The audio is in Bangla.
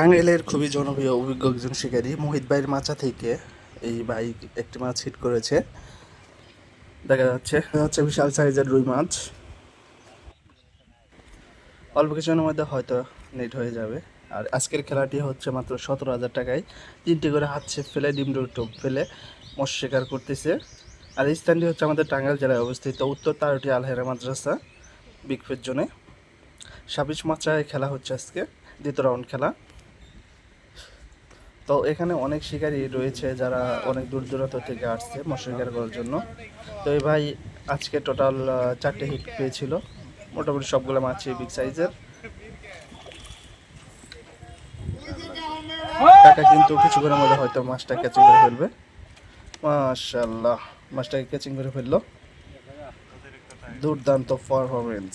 টাঙ্গাইলের খুবই জনপ্রিয় অভিজ্ঞ একজন শিকারী, মোহিত ভাইয়ের মাচা থেকে এই ভাই একটি মাছ হিট করেছে। দেখা যাচ্ছে হচ্ছে বিশাল সাইজের রুই মাছ। অল্প কিছুদিনের মধ্যে হয়তো নেট হয়ে যাবে। আর আজকের খেলাটি হচ্ছে মাত্র সতেরো হাজার টাকায়। তিনটি করে হাত ছেপ ফেলে, ডিম ডোর টোপ ফেলে মৎস্য শিকার করতেছে। আর এই স্থানটি হচ্ছে আমাদের টাঙ্গাইল জেলায় অবস্থিত উত্তর তারটি আলহেরা মাদ্রাসা বিগফের জন্য সাবিশ মাচায় খেলা হচ্ছে আজকে, দ্বিতীয় রাউন্ড খেলা। তো এখানে অনেক শিকারী রয়েছে যারা অনেক দূর দূরান্ত থেকে আসছে মৎস্য শিকার করার জন্য। তো এই ভাই আজকে টোটাল চারটে হিট পেয়েছিল। মোটামুটি সবগুলো মাছই বিগ সাইজের টাকা কিন্তু কিছুক্ষণের মধ্যে হয়তো মাছটা ক্যাচিং করে ফেলবে। মাশাল্লাহ মাছটাকে ক্যাচিং করে ফেলল। দুর্দান্ত পারফরমেন্স